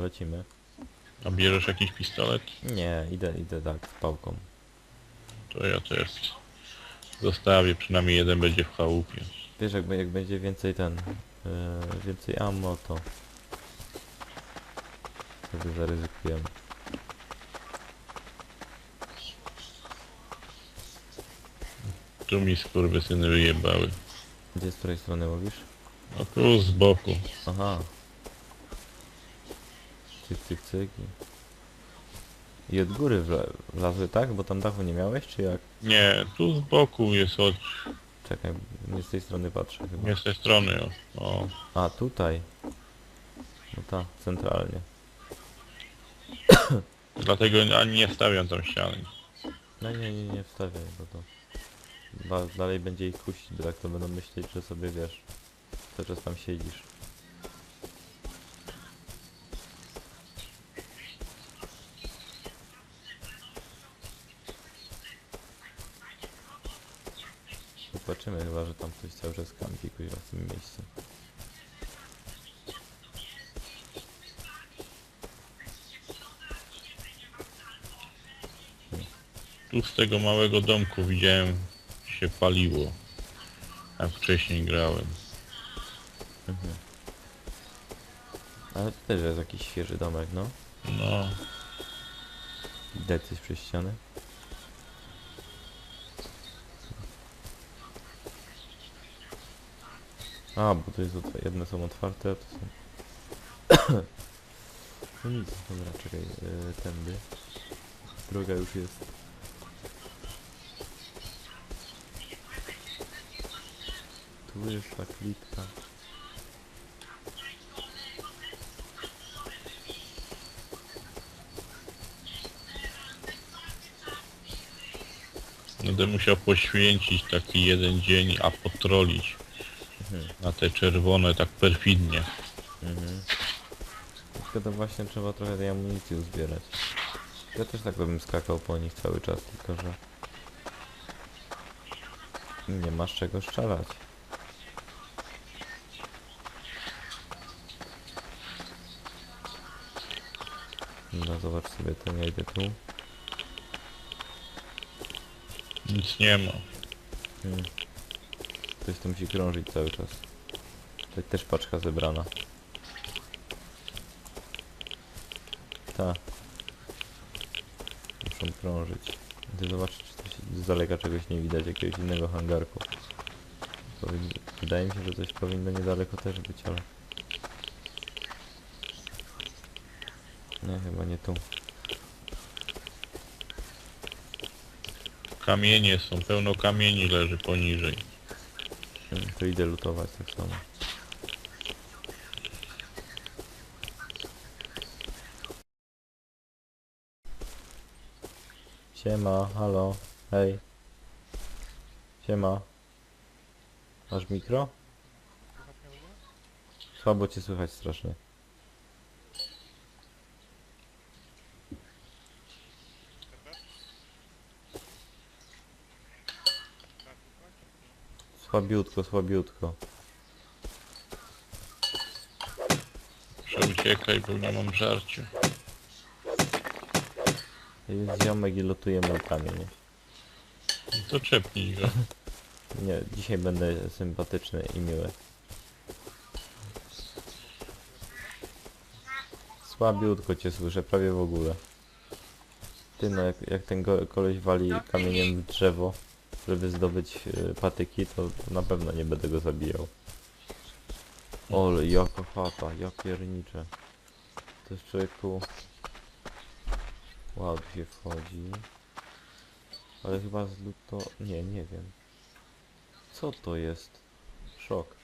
Lecimy? A bierzesz jakiś pistolet? Nie, idę, idę tak, z pałką. To ja też zostawię, przynajmniej jeden będzie w chałupie. Wiesz, jak, jak będzie więcej ten, yy, więcej ammo, to wtedy zaryzykujemy. Tu mi skurwysyny wyjebały. Gdzie z której strony mówisz? No tu z boku. Aha. Cyk, cyk, cyk. I- I od góry wla- wlazły, tak? Bo tam dachu nie miałeś, czy jak? Nie, tu z boku jest od... Czekaj, nie z tej strony patrzę chyba. nie z tej strony. O. o. A, tutaj. No tak, centralnie. Dlatego ani nie stawiam tam ściany. No nie, nie, nie wstawiaj, bo to... Ba, dalej będzie ich kusić, bo tak to będą myśleć, że sobie wiesz, cały czas tam siedzisz. Zobaczymy chyba, że tam ktoś cały czas kampi kuźwa w tym miejscu. Tu z tego małego domku widziałem się paliło. Jak wcześniej grałem. Mhm. Ale to też jest jakiś świeży domek, no. No. Widać coś przez ścianę. A, bo to jest jedne są otwarte, to są... no nic, dobra, czekaj, yy, tędy. Droga już jest. Tu jest ta klitka. Będę musiał poświęcić taki jeden dzień, a potrolić. Na te czerwone tak perfidnie. Mhm. Tylko to właśnie trzeba trochę tej amunicji uzbierać. Ja też tak bym skakał po nich cały czas, tylko że... Nie masz czego strzelać. No zobacz sobie ten, ja idę tu. Nic nie ma. Hmm. Ktoś tu musi krążyć cały czas. Tutaj też paczka zebrana. Ta. Muszą krążyć. Ty zobacz, czy coś z daleka czegoś nie widać, jakiegoś innego hangarku. Wydaje mi się, że coś powinno niedaleko też być, ale... Nie, chyba nie tu. Kamienie są, pełno kamieni leży poniżej. Hmm, To idę lutować tak samo. Siema, halo, hej. Siema. Masz mikro? Słabo cię słychać strasznie. Słabiutko, słabiutko. Przeuciekaj, bo nie mam żarcia. Jest ziomek i lotuje kamień. No To czepnij go. Nie, dzisiaj będę sympatyczny i miły. Słabiutko cię słyszę, prawie w ogóle. Ty no, jak, jak ten go, koleś wali kamieniem w drzewo, żeby zdobyć y, patyki, to na pewno nie będę go zabijał. Ole, jaka chata, ja pierniczę. To jest człowieku... Się wchodzi. Ale chyba z luto... Nie, nie wiem. Co to jest? Szok.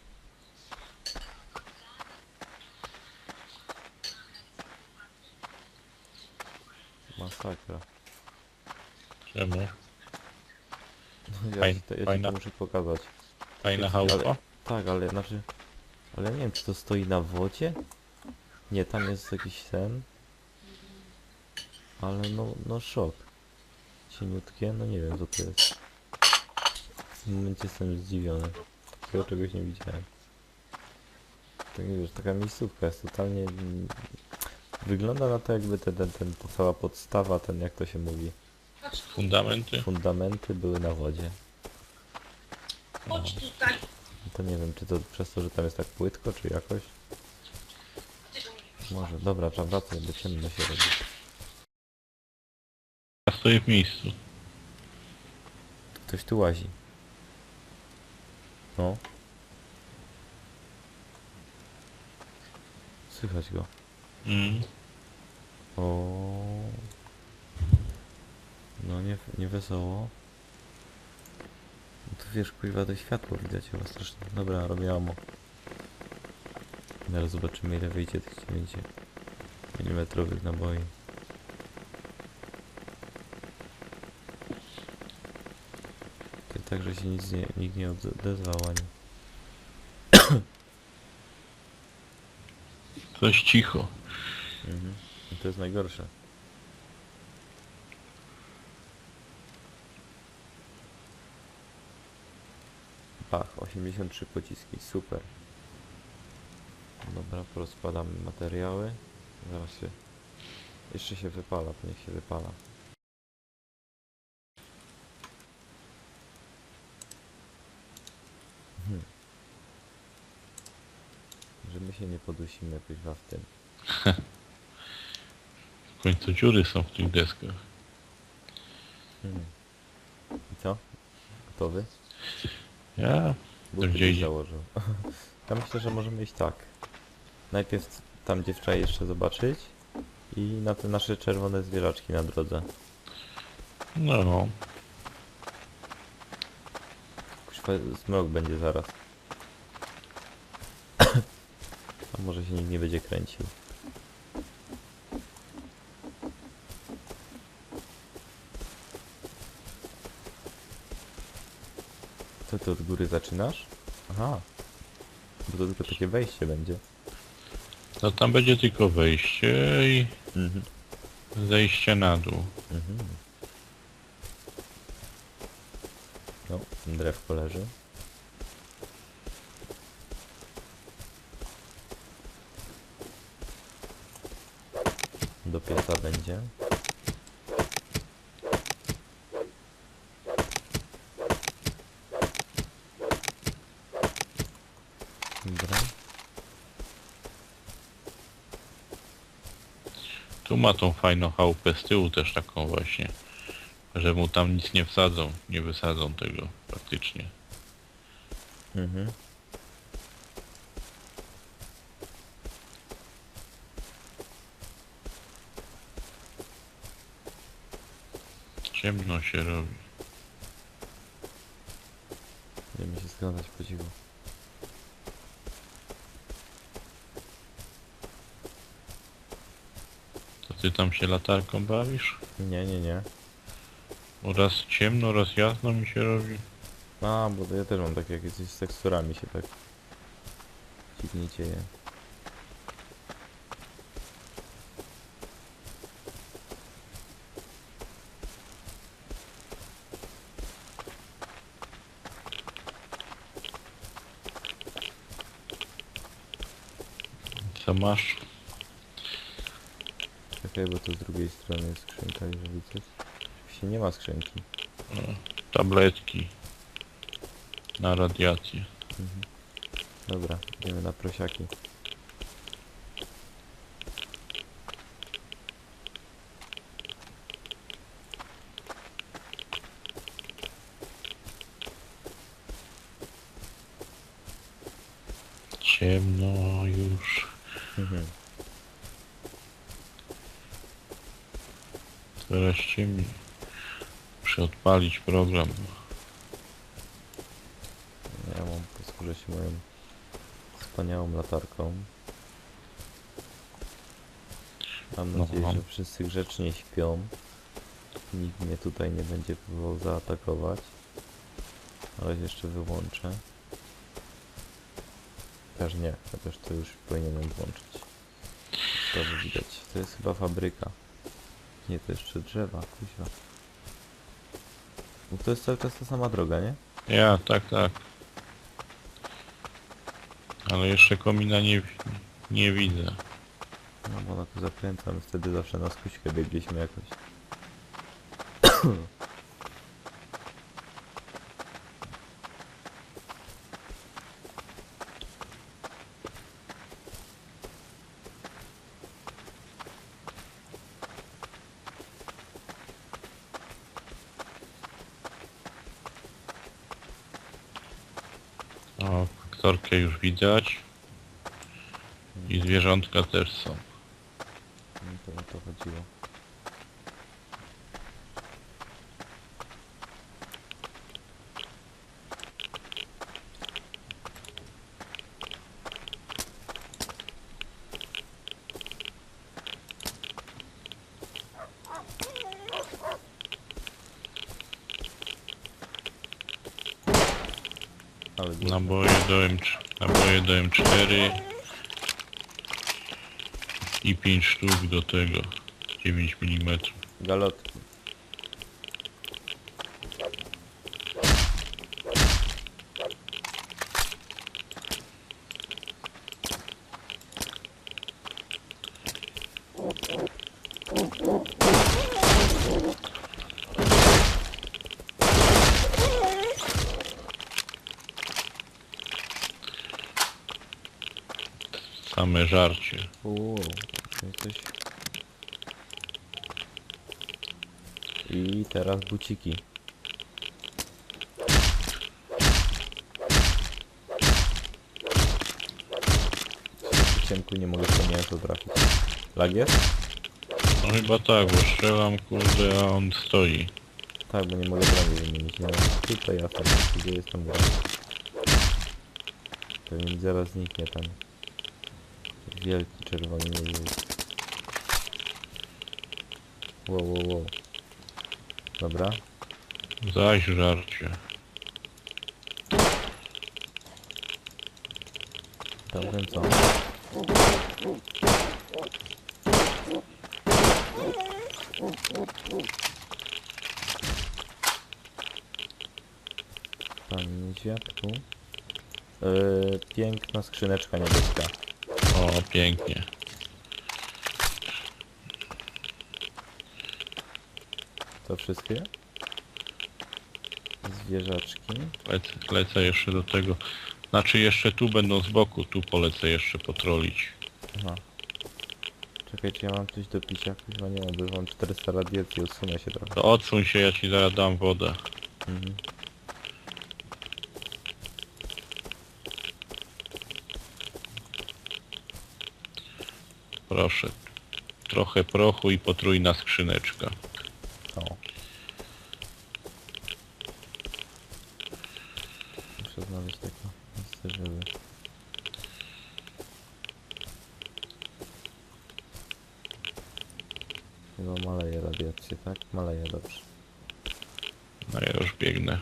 Masakra. Czemu? No, ja, Fajn- ci to, ja ci fajna. to muszę pokazać. Fajna Ale- chałupa? Tak, ale znaczy... Ale nie wiem, czy to stoi na wodzie? Nie, tam jest jakiś sen. Ale no, no szok. Cieniutkie, no nie wiem co to jest. W tym momencie jestem zdziwiony. Takiego czegoś nie widziałem. Tak wiesz, taka miejscówka jest totalnie... mm, Wygląda na to jakby ten, ten, ten, ta cała podstawa, ten jak to się mówi, Fundamenty? fundamenty były na wodzie. Chodź tutaj. To nie wiem, czy to przez to, że tam jest tak płytko, czy jakoś? Może, dobra, trzeba wracać, bo ciemno się robi. Stoję w miejscu. Ktoś tu łazi. No. Słychać go. Mm. O. No nie, nie wesoło. No tu wiesz, kuźwa, to światło widać chyba strasznie. Dobra, robię amo. Zaraz zobaczymy ile wyjdzie tych 9 mm naboi. Tak, tak, że się nic nie, nikt nie odezwał ani. Coś cicho. Mhm. I to jest najgorsze. Pach, 83 pociski, super. Dobra, porozkładamy materiały. Zaraz się... Jeszcze się wypala, to niech się wypala. Hmm. Że my się nie podusimy kuźwa w tym. W końcu dziury są w tych deskach. Hmm. I co? Gotowy? Ja? Buty gdzie idzie? założył. Ja myślę, że możemy iść tak. Najpierw tam dziewczę jeszcze zobaczyć i na te nasze czerwone zwierzaczki na drodze. No. Kuźwa, Zmrok będzie zaraz. A może się nikt nie będzie kręcił. Co ty od góry zaczynasz? Aha. Bo to tylko takie wejście będzie. To tam będzie tylko wejście i Mhm. zejście na dół. Mhm. No, drewko leży. Do pieca będzie. Dobra. Tu ma tą fajną chałupę z tyłu też taką właśnie. Że mu tam nic nie wsadzą, nie wysadzą tego praktycznie. Mhm. Ciemno się robi. Będziemy się zgadzać po cichu. To ty tam się latarką bawisz? Nie, nie, nie. Bo raz ciemno, raz jasno mi się robi. A, bo to ja też mam takie jakieś z teksturami się tak dziwnie dzieje. Co masz? Czekaj, bo to z drugiej strony jest skrzynka, jeżeli coś. Się nie ma skrzynki. Tabletki. Na radiację. Mhm. Dobra, idziemy na prosiaki. Ciemno już. Mhm. Teraz ciemniej. Muszę odpalić program. Ja mam posłużę się moją wspaniałą latarką. Mam No, nadzieję, mam. że wszyscy grzecznie śpią. Nikt mnie tutaj nie będzie próbował zaatakować. Ale jeszcze wyłączę. Chociaż nie, chociaż to już powinienem włączyć. To widać. To jest chyba fabryka. Nie, to jeszcze drzewa, kuźwa. No to jest cały czas ta sama droga, nie? Ja, tak, tak. Ale jeszcze komina nie, nie widzę. No bo na to zakręcam, wtedy zawsze na skuśkę biegliśmy jakoś. O, aktorkę już widać. I zwierzątka też są. To chodziło. Ale. Naboje do M naboje do M4 i 5 sztuk do tego 9 mm. Galotki. Same żarcie. Uuu, coś... I teraz buciki. W ciemku nie mogę mięso trafić. Lag jest? No chyba tak, bo strzelam kurde, a on stoi. Tak, bo nie mogę broni wymienić. Nie wiem, tutaj ja tam, gdzie jest tam broń. Pewnie zaraz zniknie ten wielki czerwony niedźwiedź. Wow, wow, wow. Dobra. Zaś żarcie. Tamten co? Panie niedźwiadku. Yy, piękna skrzyneczka niebieska. O, pięknie. To wszystkie? Zwierzaczki. Lecę, lecę jeszcze do tego. Znaczy jeszcze tu będą z boku, tu polecę jeszcze potrolić. Aha. Czekajcie, ja mam coś do picia. Chyba nie mam, bo mam 400 radiacji, odsunę się trochę. To odsuń się, ja ci zaraz dam wodę. Mhm. Proszę. Trochę prochu i potrójna skrzyneczka. O. Muszę znaleźć miejsce, żeby... Chyba maleje radiację, tak? Maleje, dobrze. No ja już biegnę.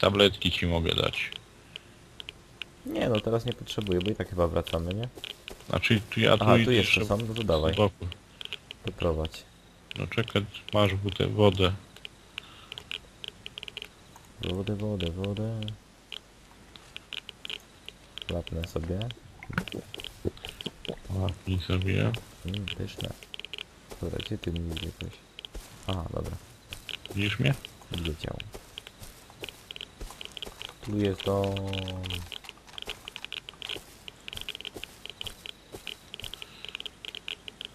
Tabletki ci mogę dać. Nie no, teraz nie potrzebuję, bo i tak chyba wracamy, nie? Znaczy tu ja tu Aha, tu jeszcze są, no to dawaj, boku. doprowadź. No czekaj, masz butę, wodę. Wodę, wodę, wodę. Klapnę sobie. Łapnij sobie. Mm, pyszne. Dobra, gdzie ty mi jakoś? Aha, dobra. Widzisz mnie? Leciał. Tu jest on.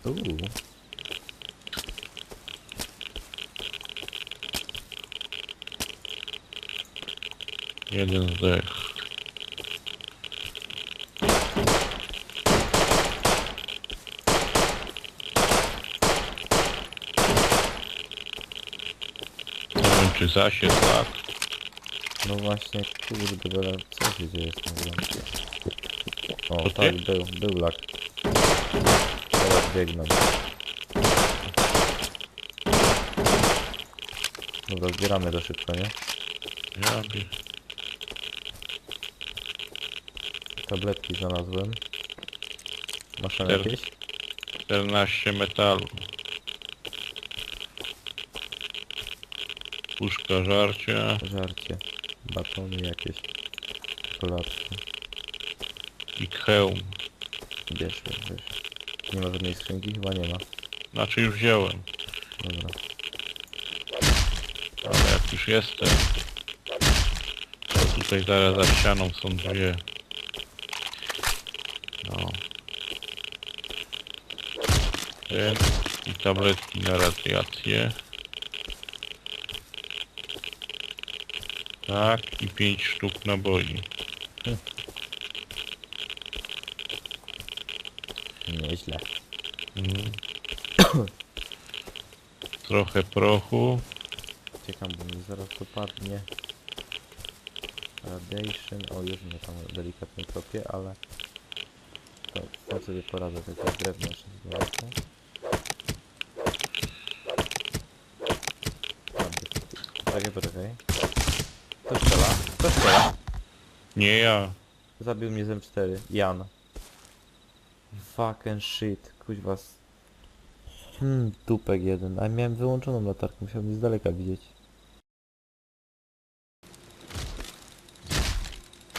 Uuu, Jeden zdech. Nie wiem czy zasięg tak. no właśnie, kurde, co się dzieje z tym grą? O, To tak, ty? był, był lak. Biegną. Dobra, zbieramy to szybko, nie? Ja. Tabletki znalazłem. Masz tam jakieś? 14 metalu. Puszka żarcia Żarcie. Batony jakieś. Czekoladki. i hełm. Bierz, bierz. Nie ma żadnej skrzynki? Chyba nie ma. Znaczy już wziąłem, Dobra. ale jak już jestem, to tutaj zaraz za ścianą są dwie. No. Ten i tabletki na radiację. Tak, i pięć sztuk naboi. Nieźle. Mhm. Trochę prochu. Czekam, bo mi zaraz dopadnie. Radiation. O, już mnie tam delikatnie kopię, ale... To, to sobie poradzę, tylko drewno jeszcze zobaczę. Poczekaj, poczekaj. Kto strzela? Kto strzela? Nie ja. Zabił mnie z M4. Jan. Fucking shit. Kuź was. Hmm, dupek jeden. A miałem wyłączoną latarkę, musiałem z daleka widzieć.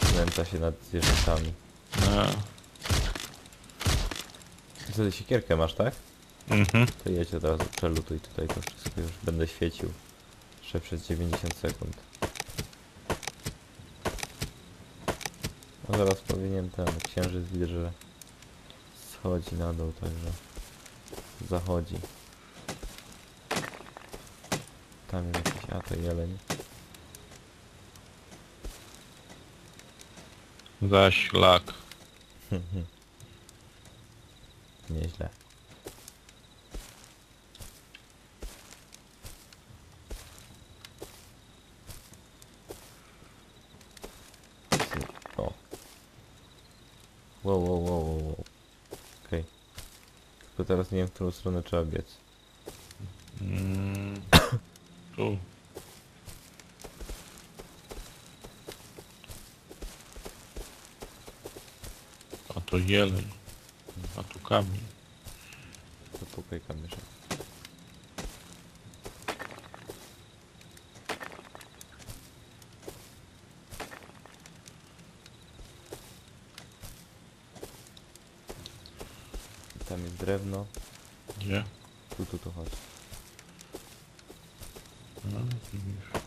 Znęca się nad zwierzętami. No. Co ty siekierkę masz, tak? Mhm. To jedź od razu, przelutuj tutaj to wszystko, już będę świecił. Jeszcze przez 90 sekund. No zaraz powinien ten księżyc widzę, że schodzi na dół, także zachodzi. Tam jest jakiś, a to jeleń. Zaś lak. Nieźle. O. Wow, wow, wow, wow. Tylko teraz nie wiem, w którą stronę trzeba biec. Mm. Tu. A to jeleń. A tu kamień. To pukaj kamierze. Tam jest drewno. Gdzie? Tu, tu chodź. No, widzisz.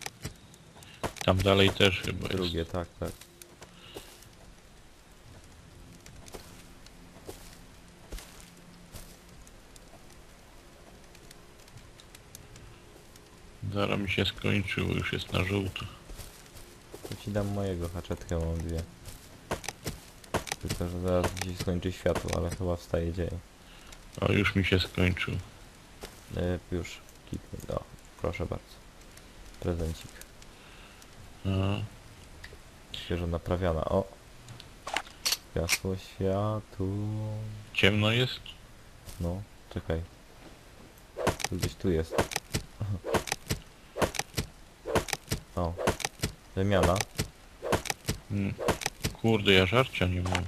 Tam dalej też chyba jest. Drugie, tak, tak. Zaraz mi się skończyło, już jest na żółto. To ci dam mojego haczetkę, mam dwie. Tylko, że zaraz się skończy światło, ale chyba wstaje dzień. O, już mi się skończył. E, już, kliknij. O, proszę bardzo. Prezencik. No. Świeżo naprawiana. O! Światło, światło. Ciemno jest? No, czekaj. Tu gdzieś tu jest. O. Wymiana. Mm. Kurde, ja żarcia nie mam.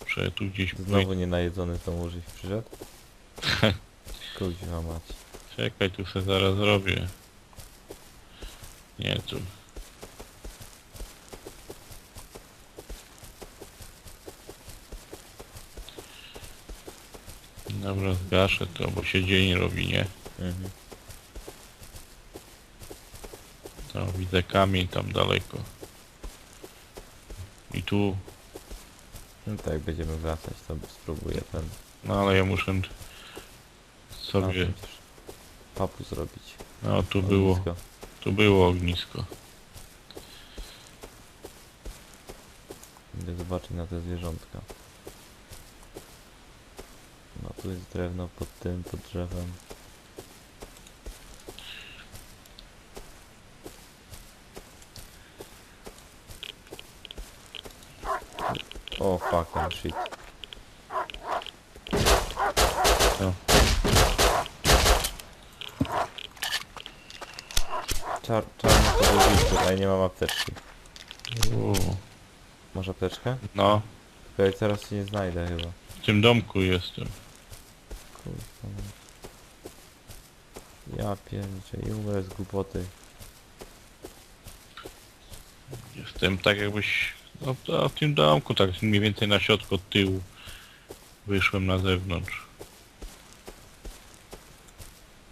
Muszę tu gdzieś Znowu nie to użyć przyszedł. Kuźwa mać. Czekaj, tu se zaraz zrobię. Nie, tu. Dobra, zgaszę to, bo się dzień robi, nie? Mhm. Tam widzę kamień tam daleko. I tu, No tak, będziemy wracać, to spróbuję ten... no ale ja muszę sobie, Papu zrobić. no tu było, Ognisko. tu było ognisko. Idę zobaczyć na te zwierzątka. No tu jest drewno pod tym, pod drzewem. O fucking shit. Co? Czar, czarny podłożniczy, ale nie mam apteczki. Masz apteczkę? no, Okej, teraz się nie znajdę chyba. w tym domku jestem. Kurwa. no. Ja pierniczę i umrę z głupoty. Jestem tak jakbyś, no to w tym domku, tak mniej więcej na środku od tyłu. Wyszłem na zewnątrz.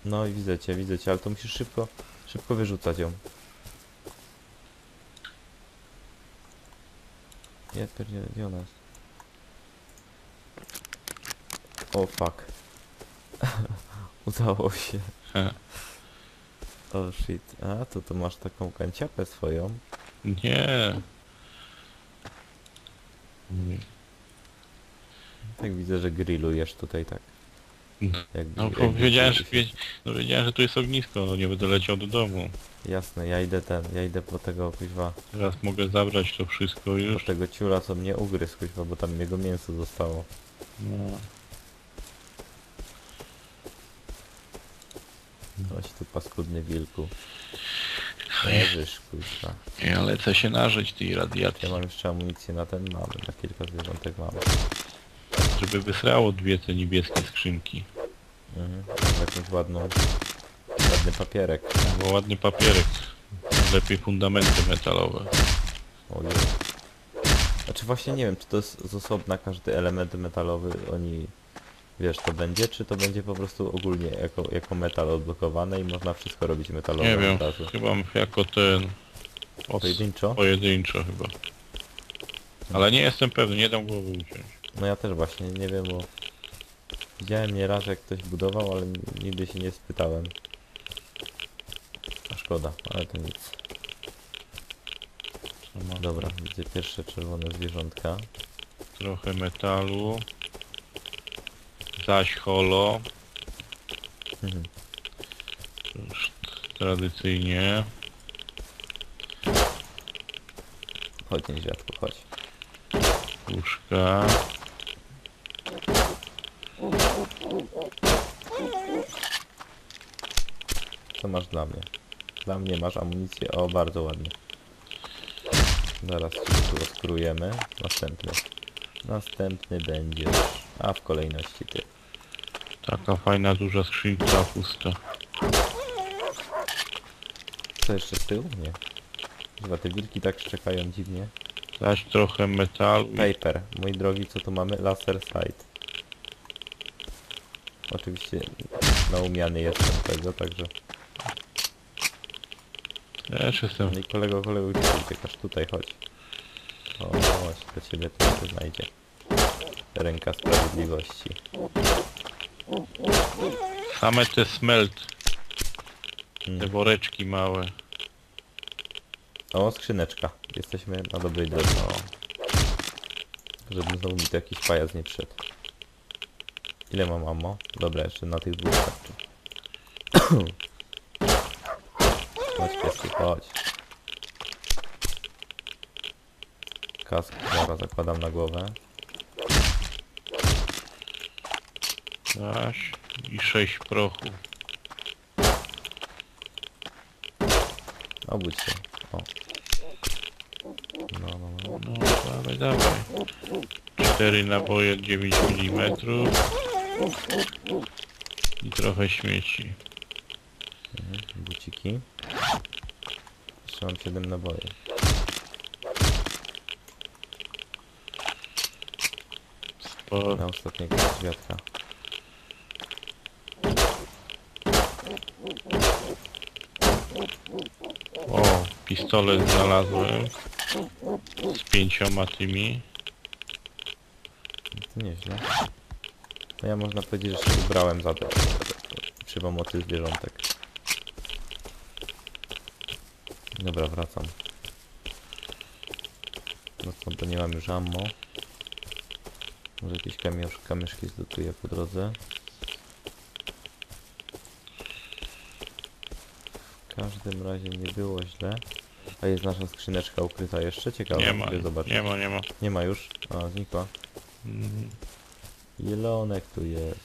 No i widzę cię, widzę cię, ale to musisz szybko, szybko wyrzucać ją. Nie, pierdzielę, jest? O fuck. Udało się. He. O shit. A, to to masz taką kanciapę swoją. Nie. Nie. Tak widzę, że grillujesz tutaj tak. Jakby, No jakby bo wiedziałem, że, no wiedziałem, że tu jest ognisko, no nie będę leciał do domu. Jasne, ja idę ten, ja idę po tego kuźwa, Teraz mogę zabrać to wszystko po już. tego ciula, co mnie ugryzł kuźwa, bo tam jego mięso zostało. No. Chodź tu paskudny wilku. Leżysz kuźwa. Ja lecę się nażyć tej radiacji, Ja mam jeszcze amunicję na ten, mamy, na kilka zwierzątek mamy. Żeby wysrało dwie te niebieskie skrzynki. Mhm. Jakąś ładną, ładny papierek. Bo ładny papierek. Lepiej fundamenty metalowe. Ojej. Znaczy właśnie nie wiem, czy to jest z osobna każdy element metalowy, oni, wiesz, to będzie, czy to będzie po prostu ogólnie jako, jako metal odblokowane i można wszystko robić metalowe Nie wiem, razu. chyba jako ten... Os, Pojedynczo? pojedynczo chyba. Ale nie jestem pewny, nie dam głowy uciąć. No ja też właśnie nie wiem, bo widziałem nieraz jak ktoś budował, ale nigdy się nie spytałem. A szkoda, ale to nic. Mam? Dobra, widzę pierwsze czerwone zwierzątka. Trochę metalu. Zaś holo. Mhm. Już tradycyjnie. Chodź niedźwiadku, chodź. Puszka. Co masz dla mnie? Dla mnie masz amunicję, o bardzo ładnie. Zaraz tu rozkrujemy. Następny. Następny będziesz. A w kolejności ty. Taka fajna duża skrzynka pusta. Co jeszcze z tyłu? Nie. Chyba te wilki tak szczekają dziwnie. Zaś trochę metalu. i Paper. Mój drogi, co tu mamy? Laser sight. Oczywiście naumiany jestem tego, także... Też jestem. No i kolego, kolego, gdzie ty uciekasz? Tutaj, chodź. O, chodź, do ciebie to się znajdzie. Ręka sprawiedliwości. Same te smelt. Te Mm. woreczki małe. O, skrzyneczka. Jesteśmy na dobrej drodze. O. Żeby znowu mi tu jakiś pajac nie wszedł. Ile mam ammo? Dobra, jeszcze na tych dwóch starczy. Chodź piesku, chodź. Kask, dobra, zakładam na głowę. Zaś. I sześć prochu. Obudź się. O. No, no, no. No dawaj, dawaj. Cztery naboje 9 mm. I trochę śmieci. Mhm, buciki. Jeszcze mam 7 naboi. Sporo. Na ostatniego świadka. O, pistolet znalazłem. Z pięcioma tymi. To nieźle. No ja można powiedzieć, że się ubrałem za to. Przy pomocy zwierzątek. Dobra, wracam. No stąd to nie mam już ammo. Może jakieś kamiosz, kamyszki zlutuję po drodze. W każdym razie nie było źle. A jest nasza skrzyneczka ukryta jeszcze? Ciekawe, Nie ma, zobaczyć. nie ma, nie ma. Nie ma już? A, znikła. Mm, Jelonek tu jest.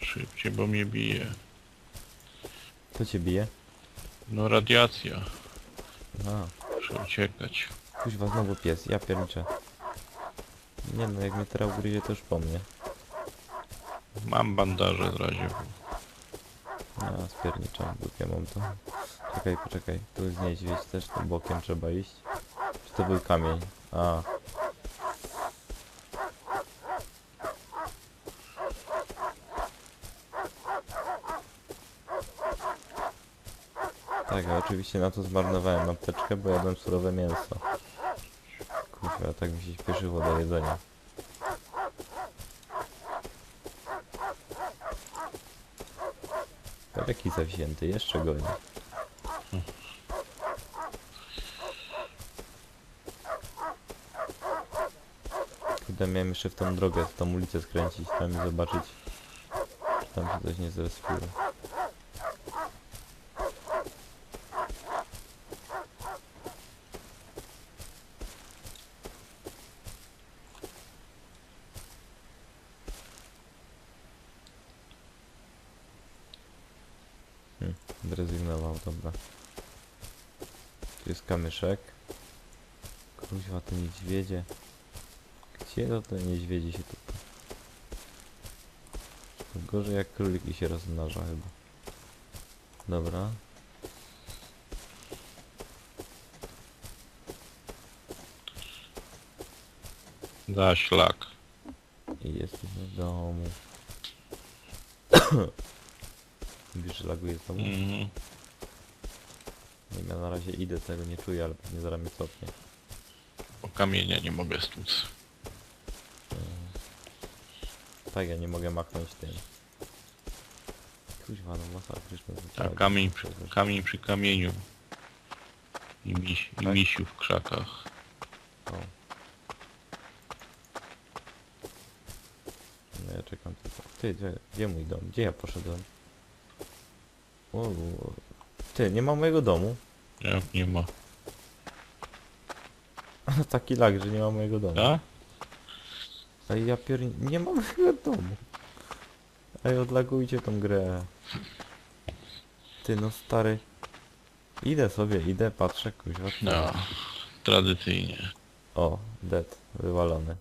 Szybciej, bo mnie bije. Kto cię bije? No radiacja. A, Muszę uciekać. kuźwa znowu pies, ja pierniczę. Nie no, jak mnie teraz ugryzie, to już po mnie. Mam bandaże w razie. Ja spierniczam, dupie mam to. Czekaj, poczekaj, tu jest niedźwiedź, też tym bokiem trzeba iść. Czy to był kamień? A. Tak, ja oczywiście na to zmarnowałem apteczkę, bo jadłem surowe mięso. Kurwa, tak mi się śpieszyło do jedzenia. Jaki zawzięty, jeszcze goni. Kurde, miałem jeszcze w tą drogę, w tą ulicę skręcić, tam i zobaczyć, czy tam się coś nie zrespiło. Hmm, zrezygnował, dobra. Tu jest kamyszek. Kuźwa, te niedźwiedzie. Gdzie to te niedźwiedzie się tu... To gorzej jak króliki się rozmnaża chyba. Dobra. Za szlak. I jesteśmy w domu. Wiesz, laguje z domu? Mhm. Ja na razie idę, tego nie czuję, ale pewnie zaraz mnie cofnie. Bo kamienia nie mogę stłuc. Tak, ja nie mogę machnąć tym. Kuźwa, no masakryczne. A kamień przy, kamień przy kamieniu. I, miś, i Tak? misiu w krzakach. O. No ja czekam tylko. Ty, gdzie, gdzie mój dom? Gdzie ja poszedłem? O, o. Ty, nie ma mojego domu. Jak nie ma. Taki lag, że nie ma mojego domu. A? Ej, ja pier... Nie ma mojego domu. Ej, odlagujcie tą grę. Ty, no stary. Idę sobie, idę, patrzę, kuźwa. No. Tradycyjnie. O, dead, wywalony.